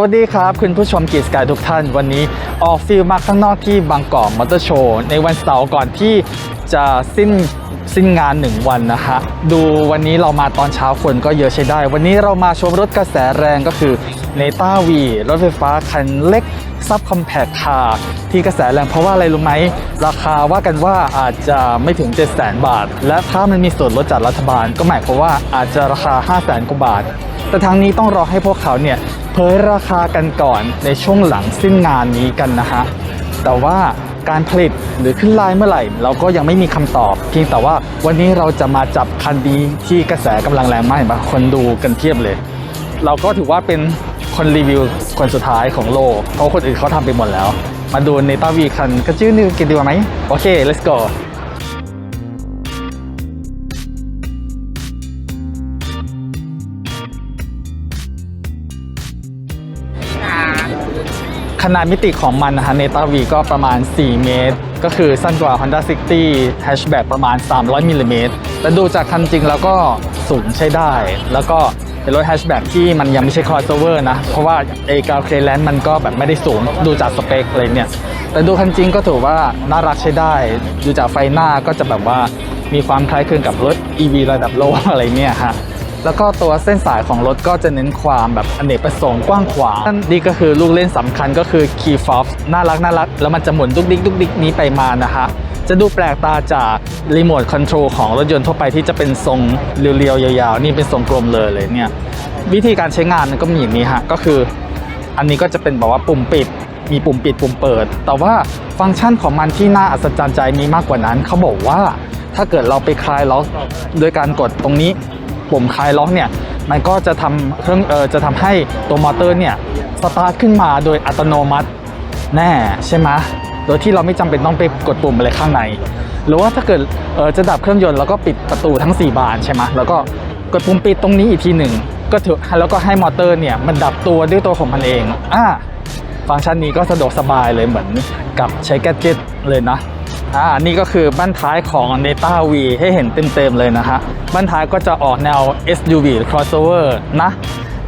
สวัสดีครับคุณผู้ชมกีสกายทุกท่านวันนี้ออกฟิลมาข้างนอกที่บางกอกมอเตอร์โชว์ในวันเสาร์ก่อนที่จะสิ้น สิ้นงาน 1 วันนะฮะดูวันนี้เรามาตอนเช้าคนก็เยอะใช้ได้ วันนี้เรามาชมรถกระแสแรงก็คือเนต้าวีรถไฟฟ้าคันเล็กซับคอมแพคคาร์ที่กระแสแรงเพราะว่าอะไรรู้ไหม ราคาว่ากันว่าอาจจะไม่ถึง 7 0 0 0 0 0 บาท และถ้ามันมีส่วนลดจากรัฐบาล ก็หมายความว่าอาจจะราคา 5 0 0 0 0 0กว่าบาท แต่ทางนี้ต้องรอให้พวกเขาเนี่ยเผยราคากันก่อนในช่วงหลังสิ้นงานนี้กันนะฮะแต่ว่า การผลิตหรือขึ้นไลน์เมื่อไหร่ เราก็ยังไม่มีคำตอบ เพียงแต่ว่าวันนี้เราจะมาจับคันดีที่กระแสกำลังแรงมากเห็นปะคนดูกันเทียบเลย เราก็ถือว่าเป็นคนรีวิวคนสุดท้ายของโลกเพราะคนอื่นเขาทำไปหมดแล้ว มาดูในต้าวีคันกระจื้อนึงกันดีกว่าไหมโอเค let's go ขนาดมิติของมันนะฮะเนต้าวีก็ประมาณ 4 เมตร ก็คือสั้นกว่า Honda City Hatchback ประมาณ 300มิลลิเมตรแต่ดูจากคันจริงแล้วก็สูงใช้ได้ แล้วก็เป็นรถ Hatchback ที่มันยังไม่ใช่ crossover นะ เพราะว่าเอกาเคลนมันก็แบบไม่ได้สูงดูจากสเปคอะไรเนี่ย แต่ดูคันจริงก็ถือว่าน่ารักใช้ได้ ดูจากไฟหน้าก็จะแบบว่ามีความคล้ายคลึงกับรถ EV ระดับโลกอะไรเนี่ยฮะ แล้วก็ตัวเส้นสายของรถก็จะเน้นความแบบอเนกประสงค์กว้างขวางนี่ก็คือลูกเล่นสำคัญก็คือ Key Fob น่ารักน่ารัก แล้วมันจะหมุนดุกดิกดุกดิกนี้ไปมานะฮะจะดูแปลกตาจากรีโมทคอนโทรลของรถยนต์ทั่วไปที่จะเป็นทรงเรียวๆยาวๆ นี่เป็นทรงกลมเลยเลยเนี่ย วิธีการใช้งานมันก็มีอย่างนี้ฮะ ก็คือ อันนี้ก็จะเป็นแบบว่าปุ่มปิด มีปุ่มปิดปุ่มเปิด แต่ว่าฟังก์ชันของมันที่น่าอัศจรรย์ใจมีมากกว่านั้น เขาบอกว่าถ้าเกิดเราไปคลายล็อกโดยการกดตรงนี้ ปุ่มคลายล็อกเนี่ยมันก็จะทำเครื่องเออจะทำให้ตัวมอเตอร์เนี่ยสตาร์ทขึ้นมาโดยอัตโนมัติแน่ใช่ไหมโดยที่เราไม่จำเป็นต้องไปกดปุ่มอะไรข้างใน หรือว่าถ้าเกิดเออจะดับเครื่องยนต์แล้วก็ปิดประตูทั้ง 4 บานใช่ไหมแล้วก็กดปุ่มปิดตรงนี้อีกทีหนึ่งก็ถือแล้วก็ให้มอเตอร์เนี่ยมันดับตัวด้วยตัวของมันเองอ่าฟังก์ชันนี้ก็สะดวกสบายเลยเหมือนกับใช้แกจิตเลยนะ อ่านี่ก็คือบั้นท้ายของ n e t a V ให้เห็นเต็มๆเลยนะฮะบั้นท้ายก็จะออกแนว SUV หรือ crossover นะ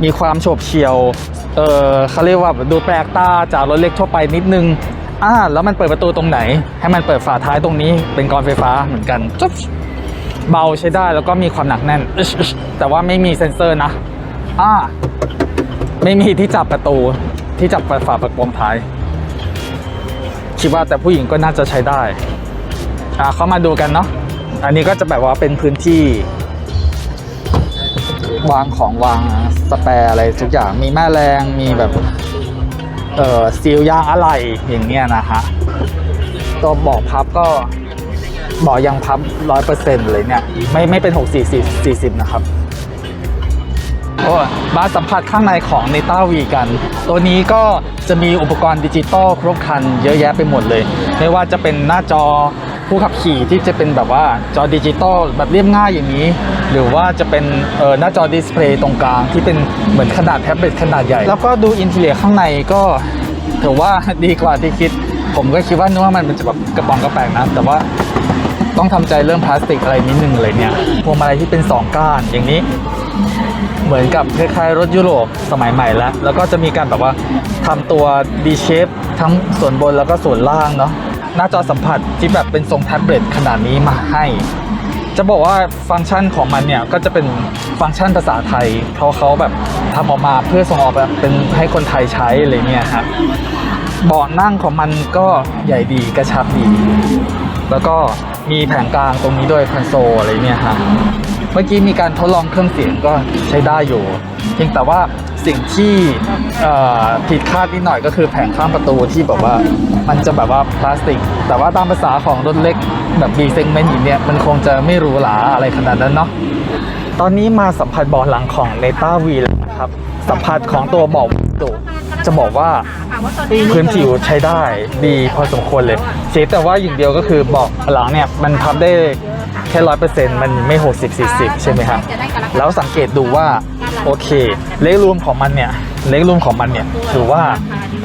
มีความโฉบเฉี่ยว เออเขาเรียกว่าดูแปลกตาจากรถเล็กทั่วไปนิดนึงอ่าแล้วมันเปิดประตูตรงไหน ให้มันเปิดฝาท้ายตรงนี้เป็นกรอนไฟฟ้าเหมือนกันจุ๊บเบาใช้ได้แล้วก็มีความหนักแน่น แต่ว่าไม่มีเซ็นเซอร์นะอ่าไม่มีที่จับประตูที่จับฝาประกมท้าย คิดว่าแต่ผู้หญิงก็น่าจะใช้ได้อ่าเข้ามาดูกันเนาะอันนี้ก็จะแบบว่าเป็นพื้นที่ วางของวางสแปรอะไรทุกอย่างมีแม่แรงมีแบบเอ่อซีลยางอะไรอย่างเงี้ยนะฮะตัวเบอกพับก็เบอกยังพับร้อยเปอร์เซ็นต์เลยเนี่ย ไม่ไม่เป็นหกสี่สิบสี่สิบนะครับ โอ้มาสัมผัสข้างในของ n e t a V กัน ตัวนี้ก็จะมีอุปกรณ์ดิจิตอลครบครันเยอะแยะไปหมดเลย ไม่ว่าจะเป็นหน้าจอผู้ขับขี่ที่จะเป็นแบบว่าจอดิจิตอลแบบเรียบง่ายอย่างนี้ หรือว่าจะเป็นเออหน้าจอดิสเพลย์ตรงกลางที่เป็นเหมือนขนาดแท็บเล็ตขนาดใหญ่ แล้วก็ดูอินเทเลียข้างในก็ถือว่าดีกว่าที่คิด ผมก็คิดว่านึกว่ามันจะแบบกระป๋องกระแปงนะแต่ว่าต้องทำใจเรื่องพลาสติกอะไรนิดนึงเลยเนี่ยพวงมาลัยที่เป็น 2 ก้านอย่างนี้ เหมือนกับคล้ายๆรถยุโรปสมัยใหม่แล้ว แล้วก็จะมีการแบบว่าทำตัว D shape ทั้งส่วนบนแล้วก็ส่วนล่างเนาะหน้าจอสัมผัสที่แบบเป็นทรงแท็บเล็ตขนาดนี้มาให้ จะบอกว่าฟังก์ชันของมันเนี่ยก็จะเป็นฟังก์ชันภาษาไทย เพราะเขาแบบทำออกมาเพื่อส่งออกแบบเป็นให้คนไทยใช้อะไรเนี่ยครับเบาะนั่งของมันก็ใหญ่ดีกระชับดี แล้วก็มีแผงกลางตรงนี้ด้วยคอนโซลอะไรเนี่ยฮะ เมื่อกี้มีการทดลองเครื่องเสียงก็ใช้ได้อยู่ เพียงแต่ว่าสิ่งที่ผิดคาดนิดหน่อยก็คือแผงข้างประตูที่แบบว่ามันจะแบบว่าพลาสติก แต่ว่าตามภาษาของรถเล็กแบบ B segment อย่างเนี้ยมันคงจะไม่หรูหราอะไรขนาดนั้นเนาะตอนนี้มาสัมผัสเบาะหลังของ n e t a V แล้วนะครับสัมผัสของตัวเบาะตุจะบอกว่า พื้นผิวใช้ได้ดีพอสมควรเลยเสียแต่ว่าอย่างเดียวก็คือเบาะหลังเนี่ยมันพับได้แค่ร้อยเปอร์เซ็นต์มันไม่หกสิบสี่สิบใช่ไหมครับแล้วสังเกตดูว่าโอเค เลขรูมของมันเนี่ยเลขรูมของมันเนี่ยถือว่า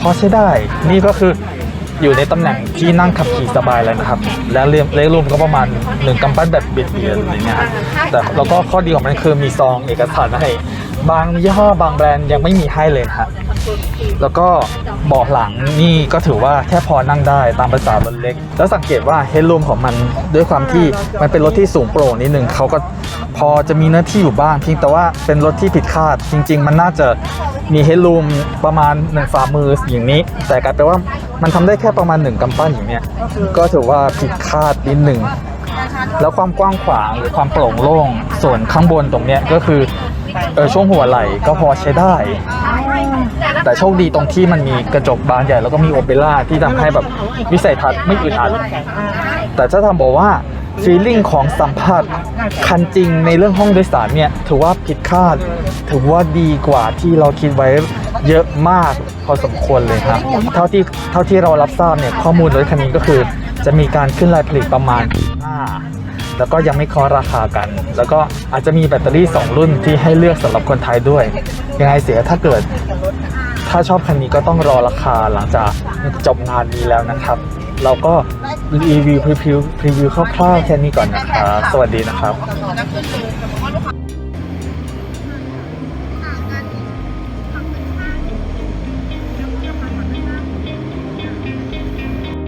พอใช้ได้นี่ก็คืออยู่ในตำแหน่งที่นั่งขับขี่สบายเลยนะครับ แล้วเลขรูมก็ประมาณหนึ่งกำปั้นแบบเบียดเบียนอะไรเงี้ยแต่แล้วก็ข้อดีของมันคือมีซองเอกสารให้ บางยี่ห้อบางแบรนด์ยังไม่มีให้เลยฮะ แล้วก็เบาะหลังนี่ก็ถือว่าแค่พอนั่งได้ตามภาษารถเล็ก แล้วสังเกตว่าเฮดรูมของมันด้วยความที่มันเป็นรถที่สูงโปร่งนิดนึงเขาก็พอจะมีเนื้อที่อยู่บ้างเพียงแต่ว่าเป็นรถที่ผิดคาด จริง ๆ มันน่าจะมีเฮดรูมประมาณหนึ่งฝ่ามืออย่างนี้ แต่กลายเป็นว่ามันทำได้แค่ประมาณหนึ่งกำปั้นอย่างเนี้ยก็ถือว่าผิดคาดนิดหนึ่งแล้วความกว้างขวางหรือความโปร่งโล่งส่วนข้างบนตรงเนี้ยก็คือเออช่วงหัวไหล่ก็พอใช้ได้ แต่โชคดีตรงที่มันมีกระจกบานใหญ่แล้วก็มีโอเปร่าที่ทำให้แบบวิสัยทัศน์ไม่อึดอัดแต่ถ้าทำบอกว่าฟีลลิ่งของสัมผัสคันจริงในเรื่องห้องโดยสารเนี่ย ถือว่าผิดคาด ถือว่าดีกว่าที่เราคิดไว้เยอะมากพอสมควรเลยครับ เท่าที่เท่าที่เรารับทราบเนี่ย ข้อมูลรถคันนี้ก็คือ จะมีการขึ้นรายผลิตประมาณ5แล้วก็ยังไม่คาะราคากัน แล้วก็อาจจะมีแบตเตอรี่ 2 รุ่นที่ให้เลือกสำหรับคนไทยด้วย ยังไงเสียถ้าเกิด ถ้าชอบคันนี้ก็ต้องรอราคาหลังจากจบงานนี้แล้วนะครับ เราก็รีวิวพรีวิวพรีวิวคร่าวๆแค่นี้ก่อนนะครับ สวัสดีนะครับ